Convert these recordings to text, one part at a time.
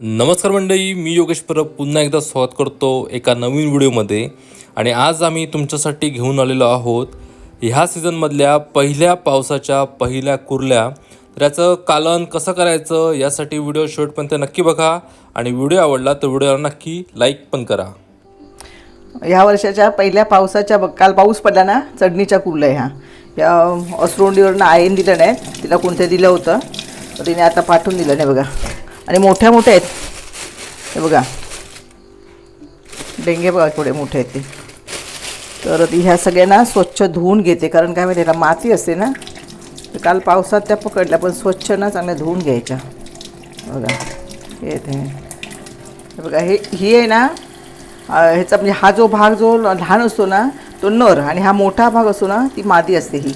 नमस्कार मंडळी मी योगेश परब पुन्हा एकदा स्वागत करतो एका नवीन व्हिडिओमध्ये. आणि आज आम्ही तुमच्यासाठी घेऊन आलेलो आहोत ह्या सीझनमधल्या पहिल्या पावसाच्या पहिल्या कुर्ल्या. तर याचं कालन कसं करायचं यासाठी व्हिडिओ शेवटपर्यंत नक्की बघा. आणि व्हिडिओ आवडला तर व्हिडिओला नक्की लाईक पण करा. ह्या वर्षाच्या पहिल्या पावसाच्या काल पाऊस पडला ना चढणीच्या कुर्ल्या ह्या. या अस्रोंडीवरनं आयन दिलं नाही तिला कोणतं दिलं होतं तर तिने आता पाठवून दिलं नाही बघा. आणि मोठ्या मोठ्या आहेत. हे बघा. डेंगे बघा थोडे मोठे आहेत ते. तर ती ह्या सगळ्यांना स्वच्छ धुवून घेते. कारण काय माहिती आहे ना माती असते ना. तर काल पावसात त्या पकडल्या पण स्वच्छ ना चांगल्या धुवून घ्यायच्या. बघा. हे ते. बघा हे ही आहे ना ह्याचा म्हणजे हा जो भाग जो लहान असतो ना तो नर आणि हा मोठा भाग असतो ना ती मादी असते ही.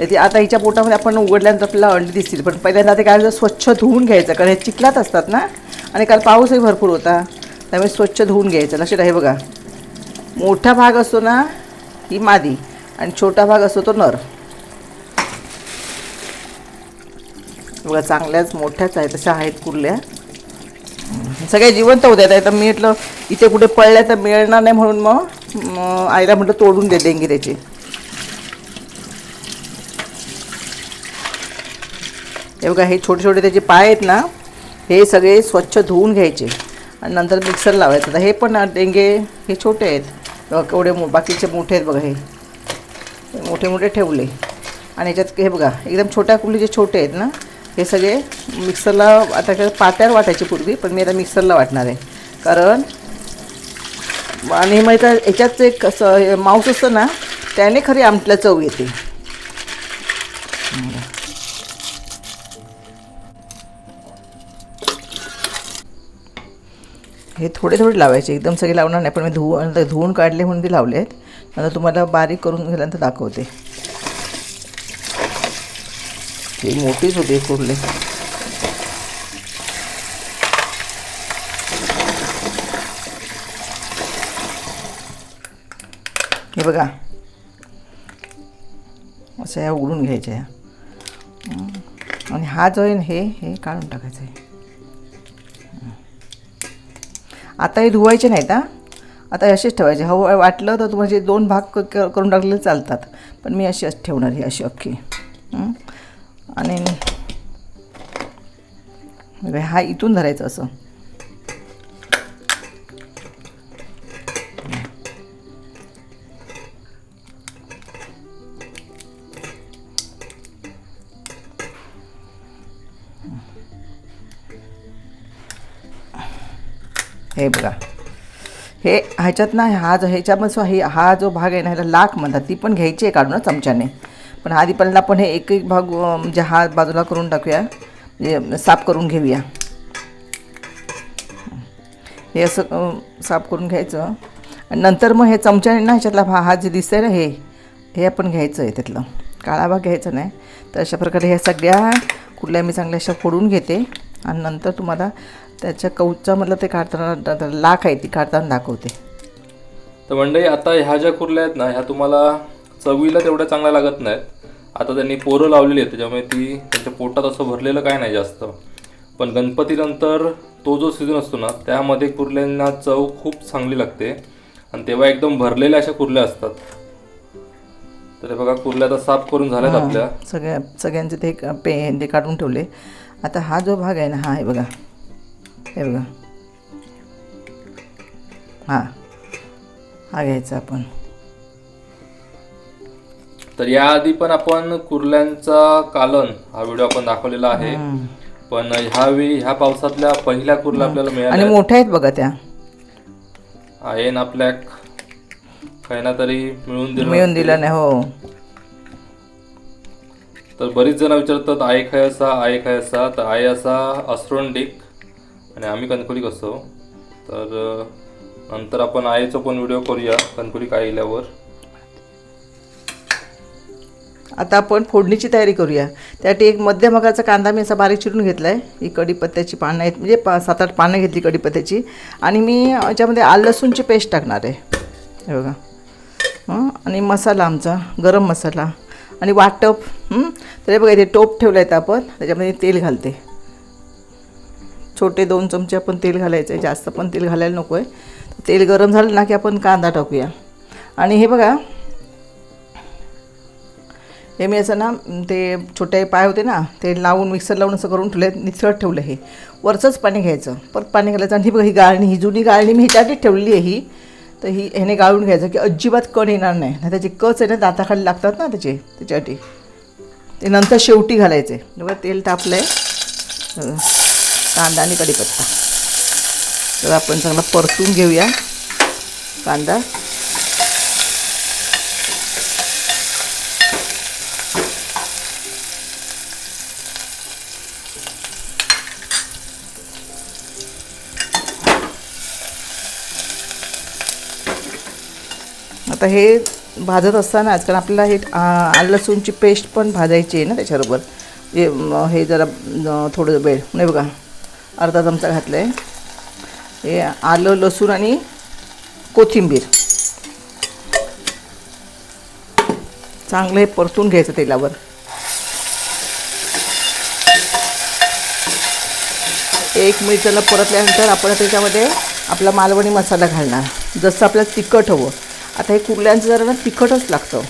ती आता हिच्या पोटामध्ये आपण उघडल्यानंतर आपल्याला अंडी दिसतील पण पहिल्यांदा ते काय स्वच्छ धुवून घ्यायचं कारण हे चिखलात असतात ना आणि काल पाऊसही भरपूर होता त्यामुळे स्वच्छ धुवून घ्यायचं. लक्षात आहे बघा. मोठा भाग असतो ना ही मादी आणि छोटा भाग असतो तो नर. बघा चांगल्याच मोठ्याच आहेत तशा आहेत कुर्ल्या. सगळे जिवंत होत्या आहेत. तर मी म्हटलं इथे कुठे पडल्या तर मिळणार नाही म्हणून मग आईला म्हटलं तोडून दे देंगी त्याची. हे बघा हे छोटे छोटे त्याचे पाय आहेत ना हे सगळे स्वच्छ धुवून घ्यायचे. आणि नंतर मिक्सर लावायचं. तर हे पण डेंगे हे छोटे आहेत. बघा मो बाकीचे मोठे आहेत बघा हे. मोठे मोठे ठेवले. आणि याच्यात हे बघा एकदम छोट्या कुर्ली जे छोटे आहेत ना हे सगळे मिक्सरला आता काय पाट्यावर वाटायचे पूर्वी पण मी आता मिक्सरला वाटणार आहे. कारण आणि मग याच्यात एक असं हे मांस असतं ना त्याने खरी आमटला चव येते. हे थोडे थोडे लावायचे. एकदम सगळे लावणार नाही पण मी धुवून धुवून काढले म्हणून ते लावले आहेत नंतर तुम्हाला बारीक करून गेल्यानंतर दाखवते. हे मोठीच होती कुर्ले हे बघा. असं ह्या उघडून घ्यायच्या. आणि हा जो आहे हे हे काढून टाकायचं आहे. आता हे धुवायचे नाहीत हा. आता असेच ठेवायचे. हवं वाटलं तर तुम्हाला जे दोन भाग क- क- करून टाकलेले चालतात. पण मी अशी ठेवणार ही अशी अख्खी. आणि हा इथून धरायचं असं. हे बघा. हे ह्याच्यात ना हा जो ह्याच्यापासून हे हा जो भाग आहे ना ह्याला लाख म्हणतात. ती पण घ्यायची आहे काढून चमच्याने. पण आधी पहिल्यांदा आपण हे एक एक भाग म्हणजे हा बाजूला करून टाकूया. म्हणजे साफ करून घेऊया. हे असं साफ करून घ्यायचं. आणि नंतर मग हे चमच्याने ना ह्याच्यातला भा हा जे दिसतंय ना हे हे आपण घ्यायचं आहे त्यातलं. काळा भाग घ्यायचा नाही. तर अशा प्रकारे ह्या सगळ्या कुठल्या मी चांगल्या अशा फोडून घेते. आणि नंतर तुम्हाला त्याच्या कवचामधलं ते काढताना लाख आहे ती काढताना दाखवते. तर मंडळी आता ह्या ज्या कुर्ल्या आहेत ना ह्या तुम्हाला चवीला तेवढ्या चांगल्या लागत नाहीत. आता त्यांनी पोरं लावलेली आहेत त्याच्यामुळे ती त्यांच्या पोटात असं भरलेलं काय नाही जास्त. पण गणपतीनंतर तो जो सीझन असतो ना त्यामध्ये कुर्ल्यांना चव खूप चांगली लागते. आणि तेव्हा एकदम भरलेल्या अशा कुर्ल्या असतात. तर हे बघा कुर्ल्या आता साफ करून झाल्यात आपल्या. सगळ्या सगळ्यांचे ते पे ते काढून ठेवले. आता हा जो भाग आहे ना हा आहे बघा. हे बघा हा. हा घ्यायचा आपण. तर याआधी पण आपण कुर्ल्यांचा कालन हा व्हिडिओ आपण दाखवलेला आहे. पण ह्यावेळी ह्या पावसातल्या पहिल्या कुर्ल्या आपल्याला आणि मिळाल्या मोठ्या आहेत बघा त्या. आयन आपल्या काही ना तरी मिळून दिलं. मिळून दिलं नाही हो. तर बरीच जण विचारतात आई काय असा आई काय असा. तर आई असा अस्ट्रोंडिक आणि आम्ही कणकुलिक असतो तर नंतर आपण आईचा पण व्हिडिओ करूया कणकुलिक आई आता आपण फोडणीची तयारी करूया. त्यासाठी एक मध्यम आकाराचा कांदा मी असा बारीक चिरून घेतला आहे ही कढीपत्त्याची पानं आहेत म्हणजे पा सात आठ पानं घेतली कढीपत्त्याची. आणि मी याच्यामध्ये आलं लसूणची पेस्ट टाकणार आहे. हे बघा. आणि मसाला आमचा गरम मसाला. आणि वाटप तर हे बघा इथे टोप ठेवलं आहे आपण. त्याच्यामध्ये तेल घालते. छोटे दोन चमचे आपण तेल घालायचं आहे जास्त पण तेल घालायला नको आहे तेल गरम झालं ना की आपण कांदा टाकूया. आणि हे बघा हे मी असं ना ते छोटे पाय होते ना ते लावून मिक्सर लावून असं करून ठेवले निसळत ठेवलं हे. वरचंच पाणी घ्यायचं. परत पाणी घालायचं. आणि ही बघा ही गाळणी ही जुनी गाळणी मी ह्याच्यासाठी ठेवलेली आहे ही. तर ही ह्याने गाळून घ्यायचं की अजिबात कण येणार नाही. नाही त्याची कच आहे ना दाताखाली लागतात ना त्याचे त्याच्यासाठी. ते नंतर शेवटी घालायचे. बघा तेल तापलं आहे कांदा आणि कढीपत्ता. तर आपण चांगला परतून घेऊया कांदा. आता हे भाजत असताना कारण आपल्याला हे आलं लसूणची पेस्ट पण भाजायची आहे ना त्याच्याबरोबर. म्हणजे, हे जरा थोडं वेळ नाही बघा. अर्धा चमचा घातला आहे हे आलं लसूण आणि कोथिंबीर. चांगलं हे परतून घ्यायचं तेलावर. एक मिनिट त्याला परतल्यानंतर आपण त्याच्यामध्ये आपला मालवणी मसाला घालणार. जसं आपल्याला तिखट हवं. आता हे कुर्ल्यांचं जरा ना तिखटच लागतं.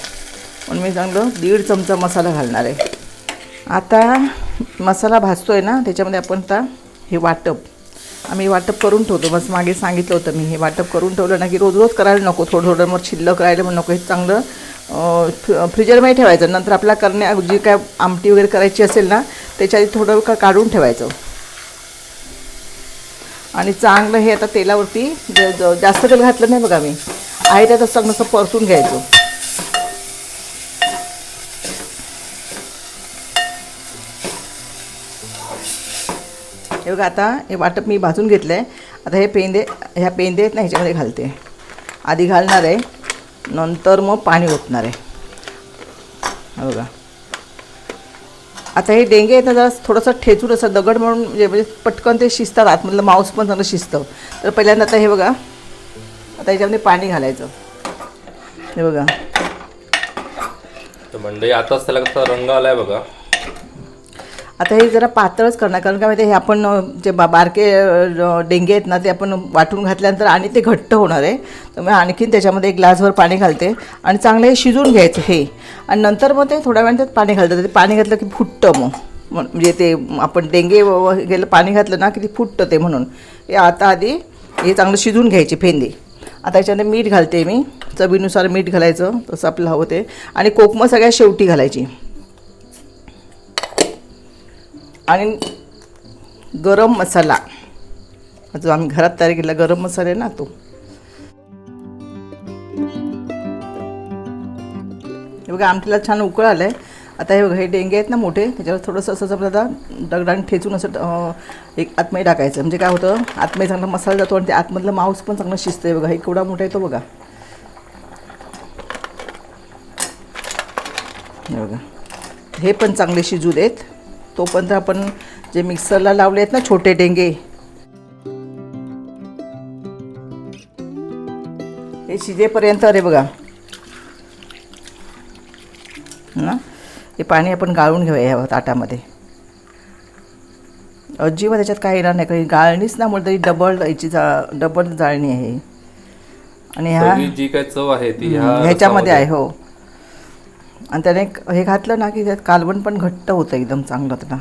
म्हणून मी चांगलं दीड चमचा मसाला घालणार आहे. आता मसाला भाजतो आहे ना त्याच्यामध्ये आपण आता हे वाटप. आम्ही वाटप करून ठेवतो. बस मागे सांगितलं होतं मी. हे वाटप करून ठेवलं. ना की रोज रोज करायला नको. थोडं थोडं मग शिल्लक राहिलं मग नको. हे चांगलं फ्रीजरमध्ये ठेवायचं. नंतर आपला करण्या जी काय आमटी वगैरे करायची असेल ना त्याच्या आधी थोडं का काढून ठेवायचं. आणि चांगलं हे आता तेलावरती ज- ज- जास्त तेल घातलं नाही बघा मी. आहे त्यातच चांगलं असं परतून घ्यायचं. हे बघा आता हे वाटप मी भाजून घेतलं आहे आता हे पेंदे ह्या पेंदे आहेत ना ह्याच्यामध्ये घालते. आधी घालणार आहे. नंतर मग पाणी ओतणार आहे. बघा. आता हे डेंगे आहेत ना जरा थोडंसं ठेचून असं दगड म्हणून म्हणजे म्हणजे पटकन ते शिजतात आतमधलं मांस पण चांगलं शिजतं. तर पहिल्यांदा आता हे बघा. आता याच्यामध्ये पाणी घालायचं. हे बघा. म्हणजे आताच त्याला कसा रंग आलाय बघा. आता हे जरा पातळच करणार कारण काय माहिती हे आपण जे बा बारके डेंगे आहेत ना ते आपण वाटून घातल्यानंतर आणि ते घट्ट होणार आहे. तर मी आणखीन त्याच्यामध्ये एक ग्लासभर पाणी घालते आणि चांगलं हे शिजून घ्यायचं हे. आणि नंतर मग ते थोड्या वेळाने त्यात पाणी घालतं. ते पाणी घातलं की फुटतं मग. म्हणजे ते आपण डेंगे गेलं पाणी घातलं ना की ते फुटतं ते म्हणून. हे आता आधी हे चांगलं शिजून घ्यायची फेंदे. आता याच्यामध्ये मीठ घालते मी. चवीनुसार मीठ घालायचं तसं आपलं हवं ते. आणि कोकमं सगळ्यात शेवटी घालायची. आणि गरम मसाला. जो आम्ही घरात तयार केला गरम मसाला आहे ना तो. हे बघा आमटीला छान उकळ आलं आहे आता हे बघा हे डेंगे आहेत ना मोठे त्याच्यावर थोडंसं असं समजा आता दगडाने ठेचून असं एक आतमध्ये टाकायचं. म्हणजे काय होतं आतमध्ये चांगला मसाला जातो आणि ते आतमधलं मांस पण चांगलं शिजतं आहे बघा. हे केवढा मोठा आहे तो बघा. हे बघा. हे पण चांगले शिजू देत. तोपर्यंत आपण जे मिक्सरला लावले आहेत ना छोटे डेंगे हे शिजेपर्यंत अरे बघा. ना हे पाणी आपण गाळून घेऊया ह्या ताटामध्ये. अजिबात त्याच्यात काय येणार नाही काही गाळणीच ना म्हणलं तरी डबल याची जा डबल जाळणी आहे. आणि ह्या जी काय चव आहे ती ह्या ह्याच्यामध्ये आहे हो. आणि त्याने एक- हे घातलं ना की त्यात कालवण पण घट्ट होतं एकदम चांगलं त्याला.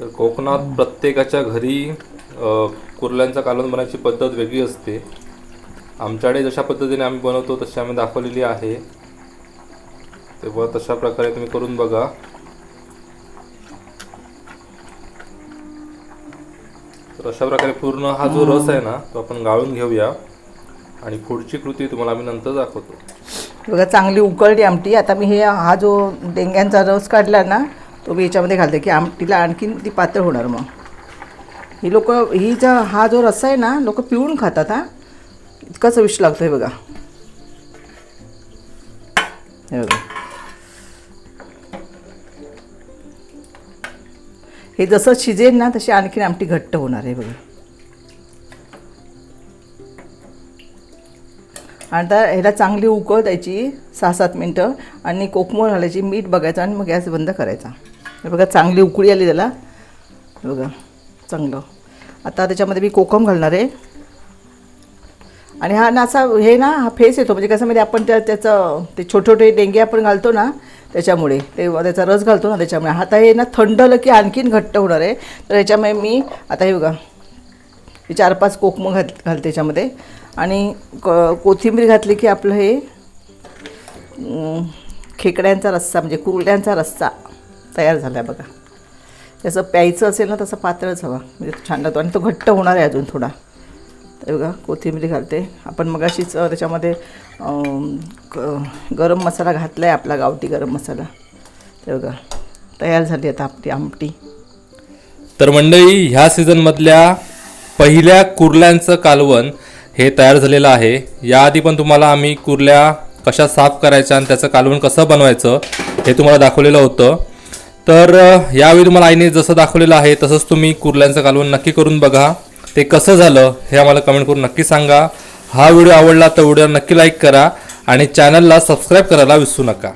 तर कोकणात प्रत्येकाच्या घरी अ, कुर्ल्यांचा कालवण बनवायची पद्धत वेगळी असते. आमच्याकडे जशा पद्धतीने आम्ही बनवतो तशी आम्ही दाखवलेली आहे. तेव्हा तशा प्रकारे तुम्ही करून बघा. तर अशा प्रकारे पूर्ण हा जो रस आहे ना तो आपण गाळून घेऊया. आणि पुढची कृती तुम्हाला आम्ही नंतर दाखवतो. बघा चांगली उकळली आमटी. आता मी हे हा जो डेंग्यांचा रस काढला ना तो मी याच्यामध्ये घालते की आमटीला आणखीन ती पातळ होणार मग. ही लोक ही जा हा जो रस्सा आहे ना लोक पिळून खातात हा. इतका चविष्ट लागतो आहे बघा. हे बघा. हे जसं शिजेल ना तशी आणखीन आमटी घट्ट होणार आहे बघा. आणि आता ह्याला चांगली उकळ द्यायची सहा सात मिनटं. आणि कोकमोल घालायची मीठ बघायचं आणि मग गॅस बंद करायचा. हे बघा चांगली उकळी आली त्याला. बघा चांगलं. आता त्याच्यामध्ये मी कोकम घालणार आहे. आणि हा ना असा हे ना हा फेस येतो. म्हणजे कसं म्हणजे आपण त्या त्याचं ते छोटे छोटे डेंगे आपण घालतो ना त्याच्यामुळे ते त्याचा रस घालतो ना त्याच्यामुळे. आता हे ना थंडलं की आणखीन घट्ट होणार आहे. तर याच्यामुळे मी आता हे बघा चार पाच कोकमं घात घालते त्याच्यामध्ये आणि क कोथिंबीर घातली की आपलं हे खेकड्यांचा रस्सा म्हणजे कुरड्यांचा रस्सा तयार झाला आहे बघा. त्याचं प्यायचं असेल ना तसं पातळच हवा. म्हणजे छान लागतो. आणि तो घट्ट होणार आहे अजून थोडा. तर बघा कोथिंबीर घालते. आपण मगाशीच अशीच त्याच्यामध्ये गरम मसाला घातला आहे आपला गावठी गरम मसाला. ते बघा तयार झाली आता आपली आमटी. तर मंडळी ह्या सीझनमधल्या पहिल्या कुर्ल्यांचं कालवण हे तयार झालेलं आहे. याआधी पण तुम्हाला आम्ही कुर्ल्या कशा साफ करायच्या आणि त्याचं कालवण कसं बनवायचं हे तुम्हाला दाखवलेलं होतं. तर यावेळी तुम्हाला आईने जसं दाखवलेलं आहे तसंच तुम्ही कुर्ल्यांचं कालवण नक्की करून बघा. ते कसं झालं हे आम्हाला कमेंट करून नक्की सांगा. हा व्हिडिओ आवडला तर व्हिडिओ नक्की लाईक करा आणि चॅनलला सबस्क्राईब करायला विसरू नका.